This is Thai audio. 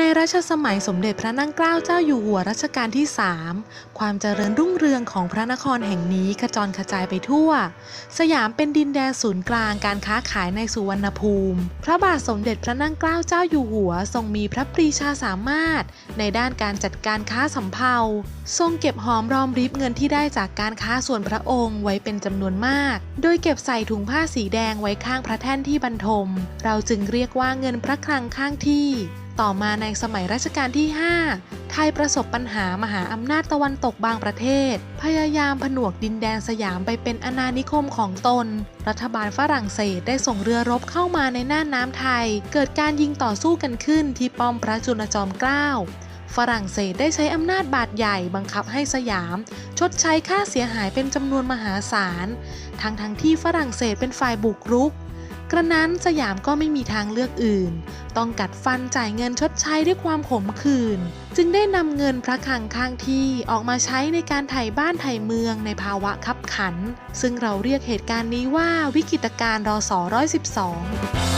ในรัชสมัยสมเด็จพระนั่งเกล้าเจ้าอยู่หัวรัชกาลที่ 3 ความเจริญรุ่งเรืองของพระนครแห่งนี้ขจรกระจายไปทั่ว สยามเป็นดินแดนศูนย์กลางการค้าขายในสุวรรณภูมิ พระบาทสมเด็จพระนั่งเกล้าเจ้าอยู่หัว ทรงมีพระปรีชาสามารถ ในด้านการจัดการค้าสำเภาทรงเก็บหอมรอมริบเงินที่ได้จากการค้าส่วนพระองค์ไว้เป็นจำนวนมาก โดยเก็บใส่ถุงผ้าสีแดงไว้ข้างพระแท่นที่บรรทม เราจึงเรียกว่าเงินพระคลังข้างที่ ต่อมาในสมัยรัชกาลที่ 5 ไทยประสบปัญหามหาอำนาจตะวันตกบางประเทศ พยายามผนวกดินแดนสยามไปเป็นอาณานิคมของตน รัฐบาลฝรั่งเศสได้ส่งเรือรบเข้ามาในน่านน้ำไทย เกิดการยิงต่อสู้กันขึ้นที่ป้อมพระจุลจอมเกล้าฝรั่งเศสได้ใช้อำนาจบาดใหญ่บังคับให้สยาม ชดใช้ค่าเสียหายเป็นจำนวนมหาศาล ทั้งทั้งที่ฝรั่งเศสเป็นฝ่ายบุกรุก กระนั้นสยามก็ไม่มีทางเลือกอื่น ต้องกัดฟันจ่ายเงินชดใช้ด้วยความขมขื่นจึงได้นำเงินพระคลังข้างที่ออกมาใช้ในการไถ่บ้านไถ่เมืองในภาวะคับขัน ซึ่งเราเรียกเหตุการณ์นี้ว่าวิกฤตการณ์รอศ112